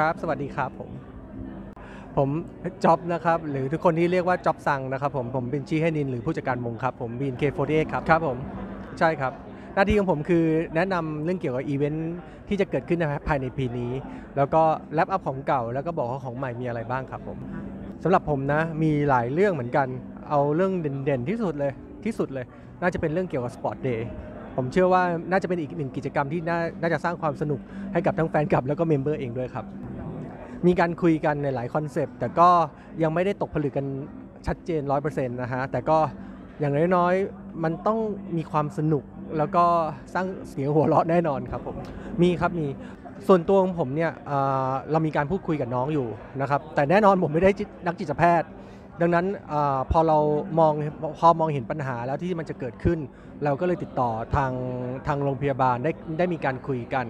ครับ สวัสดีครับผม ผมจ็อบนะครับ หรือทุกคนที่เรียกว่าจ็อบซังนะครับผมผมเป็นชีให้นินหรือผู้จัดการวงครับ ผม BNK48 ครับครับผมใช่ครับหน้าที่ของผมคือแนะนำเรื่องเกี่ยวกับอีเวนท์ที่จะเกิดขึ้นในภายในปีนี้ แล้วก็แลปอัพของเก่า แล้วก็บอกว่าของใหม่มีอะไรบ้างครับผมสำหรับผมนะมีหลายเรื่องเหมือนกัน เอาเรื่องเด่นๆที่สุดเลยที่สุดเลย น่าจะเป็นเรื่องเกี่ยวกับสปอร์ตเดย์ผมเชื่อว่าน่าจะเป็นอีกหนึ่งกิจกรรมที่น่าน่าจะสร้างความสนุกให้กับทั้งแฟนคลับแล้วก็เมมเบอร์เองด้วยครับ มีการคุยกันในหลายคอนเซปต์แต่ก็ยังไม่ได้ตกผลึกกันชัดเจน 100%นะฮะ แต่ก็อย่างน้อยๆ มันต้องมีความสนุกแล้วก็สร้างเสียงหัวเราะแน่นอนครับผม มีครับมีส่วนตัวของผมเนี่ยเเรามีการพูดคุยกับน้องอยู่นะครับ แต่แน่นอนผมไม่ได้นักจิตแพทย์ ดังนั้นอพอเรามองพอมองเห็นปัญหาแล้วที่มันจะเกิดขึ้น เราก็เลยติดต่อทางทางโรงพยาบาลได้ได้มีการคุยกัน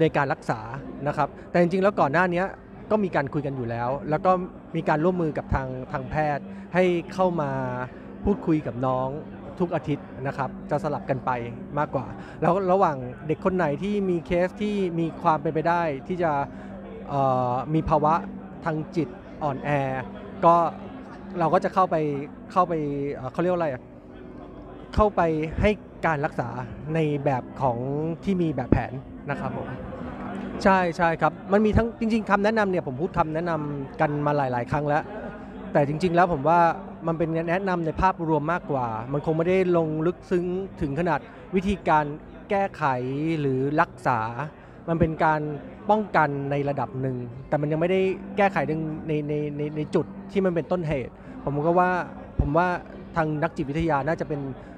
ในการรักษานะครับ แต่จริงๆแล้วก่อนหน้านี้ก็มีการคุยกันอยู่แล้ว แล้วก็มีการร่วมมือกับทางทางแพทย์ ให้เข้ามาพูดคุยกับน้องทุกอาทิตย์นะครับ จะสลับกันไปมากกว่า แล้วระหว่างเด็กคนไหนที่มีเคสที่มีความเป็นไปได้ที่จะมีภาวะทางจิตอ่อนแอ ก็เราก็จะเข้าไปเข้าไปเขาเรียกอะไรเข้าไปให้ การรักษาในแบบของที่มีแบบแผนนะครับผมใช่ใช่ครับมันมีทั้งจริง ๆคำแนะนำเนี่ยผมพูดคำแนะนำกันมาหลาย ๆ ครั้งแล้ว แต่จริง ๆ แล้วผมว่ามันเป็นแนะนำในภาพรวมมากกว่า มันคงไม่ได้ลงลึกซึ้งถึงขนาดวิธีการแก้ไขหรือรักษา มันเป็นการป้องกันในระดับหนึ่ง แต่มันยังไม่ได้แก้ไขในในในในในจุดที่มันเป็นต้นเหตุ ผมก็ว่าผมว่าทางนักจิตวิทยาน่าจะเป็นส่วน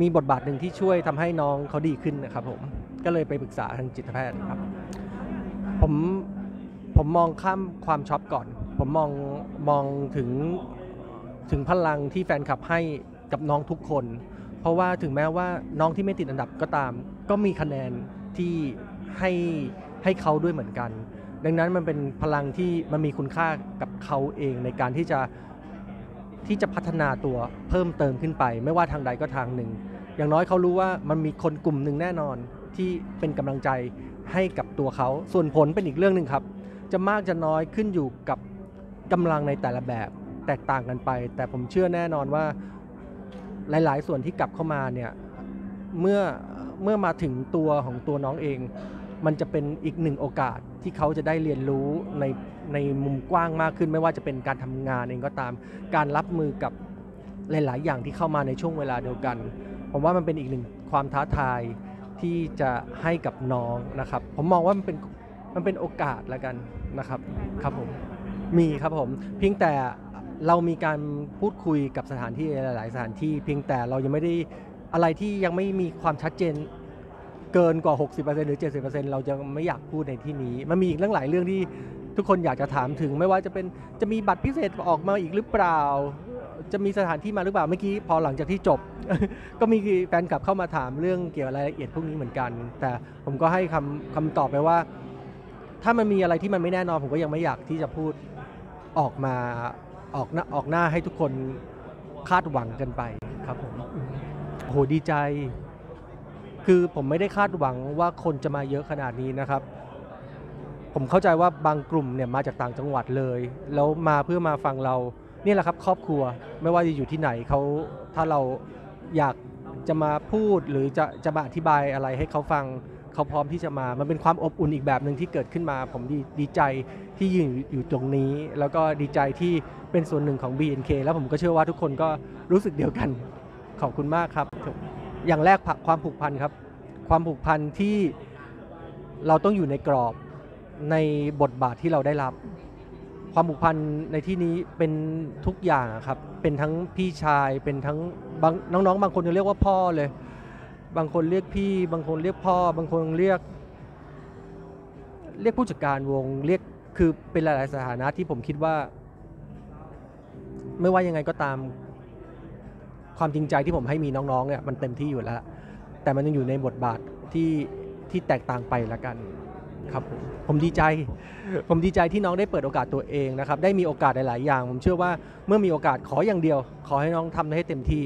มีบทบาทหนึ่งที่ช่วยทำให้น้องเขาดีขึ้นนะครับผมก็เลยไปปรึกษาทางจิตแพทย์ครับ ผมผมมองข้ามความช็อปก่อน ผมมองมองถึงถึงพลังที่แฟนคลับให้กับน้องทุกคน เพราะว่าถึงแม้ว่าน้องที่ไม่ติดอันดับก็ตาม ก็มีคะแนนที่ให้ให้เขาด้วยเหมือนกัน ดังนั้นมันเป็นพลังที่มันมีคุณค่ากับเขาเองในการที่จะ ที่จะพัฒนาตัวเพิ่มเติมขึ้นไป ไม่ว่าทางใดก็ทางหนึ่ง อย่างน้อยเขารู้ว่ามันมีคนกลุ่มหนึ่งแน่นอนที่เป็นกำลังใจให้กับตัวเขา ส่วนผลเป็นอีกเรื่องหนึ่งครับ จะมากจะน้อยขึ้นอยู่กับกำลังในแต่ละแบบแตกต่างกันไป แต่ผมเชื่อแน่นอนว่าหลาย ๆ ส่วนที่กลับเข้ามาเนี่ยเมื่อเมื่อมาถึงตัวของตัวน้องเอง มันจะเป็นอีกหนึ่งโอกาสที่เขาจะได้เรียนรู้ในในมุมกว้างมากขึ้น ไม่ว่าจะเป็นการทำงานเองก็ตาม การรับมือกับหลาย ๆ อย่างที่เข้ามาในช่วงเวลาเดียวกัน ผมว่ามันเป็นอีกหนึ่งความท้าทายที่จะให้กับน้องนะครับ ผมมองว่ามันเป็นมันเป็นโอกาสล้วกันนะครับครับผมมีครับผมเพียงแต่เรามีการพูดคุยกับสถานที่หลาย ๆ สถานที่ เพียงแต่เรายังไม่ได้อะไรที่ยังไม่มีความชัดเจน เกินกว่า 60%หรือ 70%เราจะไม่อยากพูดในที่นี้ มันมีอีกเรื่องหลายเรื่องที่ทุกคนอยากจะถามถึง ไม่ว่าจะเป็นจะมีบัตรพิเศษออกมาอีกหรือเปล่า จะมีสถานที่มาหรือเปล่าเมื่อกี้พอหลังจากที่จบ ก็มีแฟนคลับเข้ามาถามเรื่องเกี่ยวกับรายละเอียดพวกนี้เหมือนกัน แต่ผมก็ให้คำคำตอบไปว่า ถ้ามันมีอะไรที่มันไม่แน่นอนผมก็ยังไม่อยากที่จะพูดออกมาออกหน้าออกหน้าให้ทุกคนคาดหวังกันไปครับผมโอ้โหดีใจ คือผมไม่ได้คาดหวังว่าคนจะมาเยอะขนาดนี้นะครับ ผมเข้าใจว่าบางกลุ่มเนี่ยมาจากต่างจังหวัดเลย แล้วมาเพื่อมาฟังเรานี่แหละครับครอบครัวไม่ว่าจะอยู่ที่ไหนเขาถ้าเราอยากจะมาพูดหรือจะจะมาอธิบายอะไรให้เขาฟังเขาพร้อมที่จะมา มันเป็นความอบอุ่นอีกแบบหนึ่งที่เกิดขึ้นมา ผมดีดีใจที่ยืนอยู่ตรงนี้ แล้วก็ดีใจที่เป็นส่วนหนึ่งของ BNK แล้วผมก็เชื่อว่าทุกคนก็รู้สึกเดียวกัน ขอบคุณมากครับ อย่างแรกความผูกพันครับ ความผูกพันที่เราต้องอยู่ในกรอบในบทบาทที่เราได้รับ ความผูกพันในที่นี้เป็นทุกอย่างครับ เป็นทั้งพี่ชายเป็นทั้งบางน้องๆ บางคนจะเรียกว่าพ่อเลย บางคนเรียกพี่ บางคนเรียกพ่อ บางคนเรียก เรียกผู้จัดการวงเรียกคือเป็นหลายๆสถานะที่ผมคิดว่า ไม่ว่ายังไงก็ตาม ความจริงใจที่ผมให้มีน้องๆเนี่ยมันเต็มที่อยู่แล้ว แต่มันยังอยู่ในบทบาทที่ที่แตกต่างไปละกันครับผมผมดีใจ ผมดีใจที่น้องได้เปิดโอกาสตัวเองนะครับ ได้มีโอกาสหลาย ๆ อย่าง ผมเชื่อว่าเมื่อมีโอกาสขออย่างเดียว ขอให้น้องทำให้เต็มที่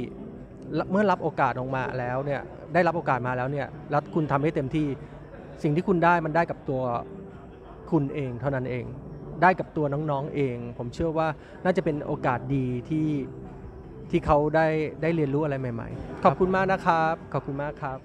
เมื่อรับโอกาสออกมาแล้วเนี่ย ได้รับโอกาสมาแล้วเนี่ยแล้วคุณทำให้เต็มที่ สิ่งที่คุณได้มันได้กับตัวคุณเองเท่านั้นเอง ได้กับตัวน้อง ๆ เอง ผมเชื่อว่าน่าจะเป็นโอกาสดีที่ ที่เขาได้ได้เรียนรู้อะไรใหม่ ๆ ขอบคุณมากนะครับ ขอบคุณมากครับ